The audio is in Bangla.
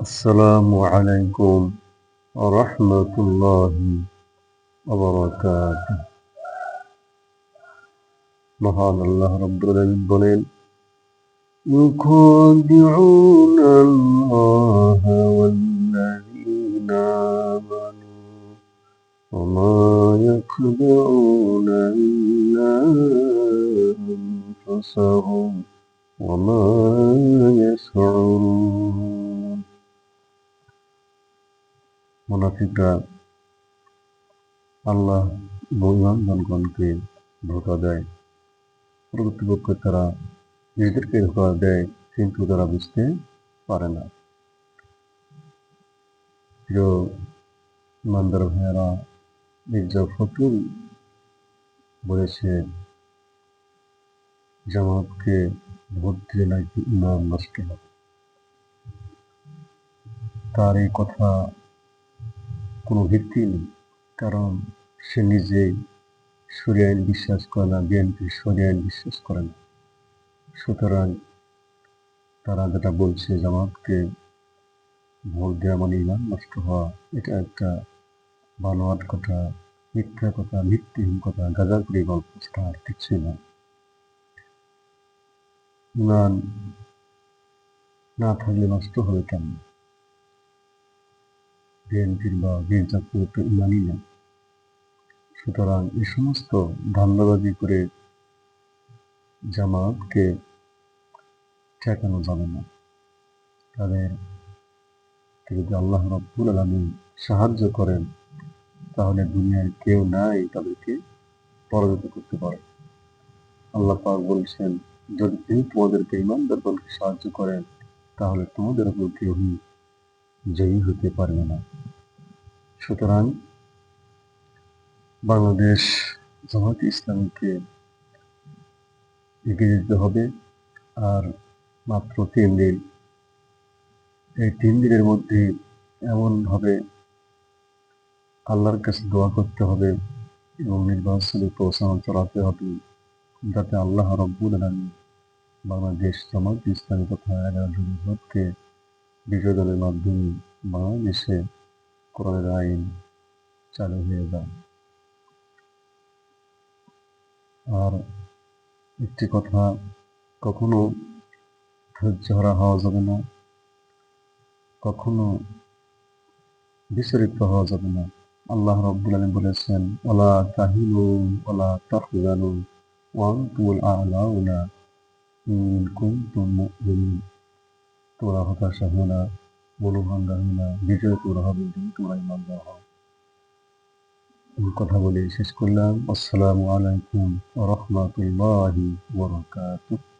السلام عليكم ورحمة الله وبركاته মহান আল্লাহ রব্বুল আলামিন বলেন يخادعون الله والذين آمنوا وما يخدعون إلا أنفسهم وما يشعرون মুনাফিকরা আল্লাহ ইমানগণকে ধোকা দেয়। প্রকৃতপক্ষে তারা নিজেদেরকে ধোকা দেয়, কিন্তু তারা বুঝতে পারে না। প্রিয় ভাইয়েরা, মির্জা ফখরুল বলেছে জামাতকে ভোট দিয়ে নাকি ইমান নষ্ট হবে। তার এই কথা কোনো ভিত্তি নেই। কারণ সে নিজেই আইন বিশ্বাস করে না, বিএনপি সরিয়ে আইন বিশ্বাস করে না। সুতরাং তারা যেটা বলছে জামাতকে ভোট দেওয়া মানে ইমান নষ্ট হওয়া, এটা একটা বানোয়াট কথা, মিথ্যা কথা, ভিত্তিহীন কথা গাজাগুড়ি গল্প ছাড়া আর কিছুই না। ইমান না থাকলে নষ্ট হবে কেন বিএনপির বা বীরজাপুর তো ইমানই নেই সুতরাং এই সমস্ত ধান্দাবাজি করে জামাতকে ঠেকানো যাবে না। তাদের যদি আল্লাহ রব্বুল আলমী সাহায্য করেন, তাহলে দুনিয়ার কেউ নাই তাদেরকে পরাজিত করতে পারে। আল্লাহ পাক বলছেন, যদি তিনি তোমাদেরকে ইমানদারগণকে সাহায্য করেন তাহলে তোমাদের উপর কেউই জয়ী হতে পারবে না। সুতরাং বাংলাদেশ জামাত ইসলামীকে এগিয়ে যেতে হবে। আর মাত্র তিন দিন। এই তিন দিনের মধ্যে এমনভাবে আল্লাহর কাছে দোয়া করতে হবে এবং নির্বাচনে পৌঁছানো চলাতে হবে যাতে আল্লাহ রব্বুল আলমী বাংলাদেশ জামাত ইসলামী তথা এগারো জনকে দলের মাধ্যমে বাংলাদেশে কোরআনের আইন চালু হয়ে যায়। আর একটি কথা, কখনো ধৈর্য হারা হওয়া যাবে না, কখনো বিচরিত হওয়া যাবে না। আল্লাহ রব্বুল আলম বলেছেন ওলা তাহিনু ওলা তাহজানু ওয়ান্তুল আলাউনা ইন কুনতুম মুমিনিন। তোমরা হতাশা হো না, মনোভাঙ্গা হো না, বিজয় তোরা হবে তোরাই হয়। হও কথা বলে শেষ করলাম। আসসালামু আলাইকুম রহমতুল্লাহ রাহমাতুল্লাহি ওয়া বারাকাতুহু।